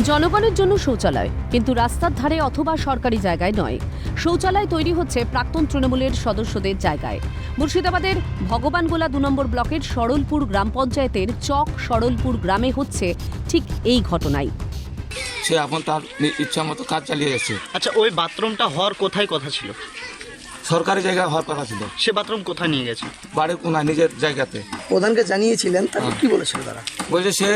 জনগণের জন্য শৌচালয় কিন্তু রাস্তার ধারে অথবা সরকারি জায়গায় নয়। শৌচালয় তৈরি হচ্ছে প্রাক্তন তৃণমূলের সদস্যদের জায়গায়। মুর্শিদাবাদের ভগবানগোলা দু নম্বর ব্লকের সরলপুর গ্রাম পঞ্চায়েতের চক সরলপুর গ্রামে হচ্ছে ঠিক এই ঘটনাই। সে এখন তার ইচ্ছা মতো কাজ চালিয়ে যাচ্ছে। আচ্ছা ওই বাথরুমটা হওয়ার কোথায় কথা ছিল? সরকারি জায়গায় হওয়ার কথা ছিল। সে বাথরুম কোথায় নিয়ে গেছে? বাড়ির কোনায় নিজের জায়গাতে। প্রধানকে জানিয়েছিলেন তারপর কি বলেছিল তারা? বলছে সে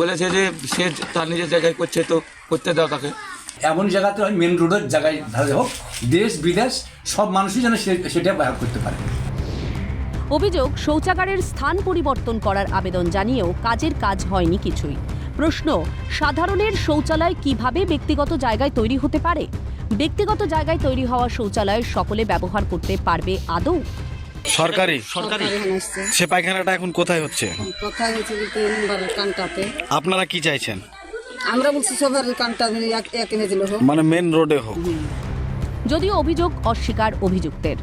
বলেছে যে সে তার নিজের জায়গায় করছে তো করতে দাও তাকে। এমন জায়গাতে হয় মেন রোডের জায়গায় ধারে হোক দেশ বিদেশ সব মানুষই যেন সেটা ব্যবহার করতে পারে। অভিযোগ শৌচাগারের স্থান পরিবর্তন করার আবেদন জানিয়েও কাজের কাজ হয়নি কিছুই। প্রশ্ন সাধারণের শৌচালয় কীভাবে ব্যক্তিগত জায়গায় তৈরি হতে পারে? ব্যক্তিগত জায়গায় তৈরি হওয়া শৌচালয় সকলে ব্যবহার করতে পারবে আদৌ? সরকারি? সরকারি। আসছে সে পায়খানাটা এখন কোথায় হচ্ছে? কোথায় হয়েছে যে কানটাতে। আপনারা কি চাইছেন? আমরা বলছি সবার কানটা এক- এক এনে দিল হোক। মানে মেন রোডে হোক। যদিও অভিযোগ অস্বীকার অভিযুক্তের।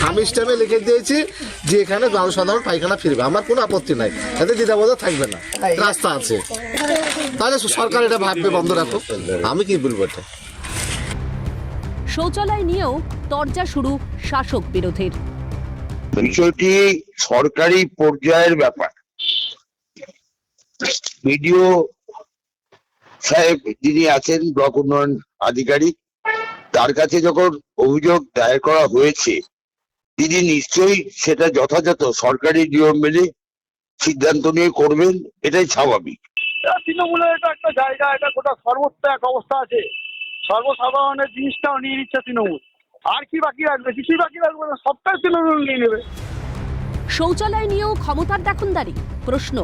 আমি স্ট্যাম্পে লিখে দিয়েছি যে এখানে জনসাধারণ পায়খানা ফিরবে। আমার কোনো আপত্তি নাই। এতে দ্বিধাবোধ থাকবে না। রাস্তা আছে। তাহলে সরকার এটা ভাববে বন্ধ রাখো। আমি কি বলব এটা? শৌচালয় নিয়েও তরজা শুরু শাসক বিরোধীর। বিষয়টি সরকারি পর্যায়ের ব্যাপার। বিডিও সাহেব যিনি আছেন ব্লক উন্নয়ন আধিকারিক তার কাছে যখন অভিযোগ দায়ের করা হয়েছে তিনি নিশ্চয়ই সেটা যথাযথ সরকারি নিয়ম মেনে সিদ্ধান্ত নিয়ে করবেন এটাই স্বাভাবিক। তৃণমূলের এটা একটা জায়গা এটা গোটা সর্বত্র এক অবস্থা আছে। সর্বসাধারণের জিনিসটাও নিয়ে নিচ্ছে তৃণমূল। আর কি বাকি রাখবে? কিছুই বাকি রাখবে না, সবটাই তৃণমূল নিয়ে নেবে। শৌচালয় নিয়েও ক্ষমতার দেখনদারি? প্রশ্ন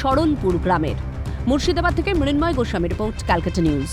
সরলপুর গ্রামের। মুর্শিদাবাদ থেকে Mrinmoy Goswami report, Calcutta News.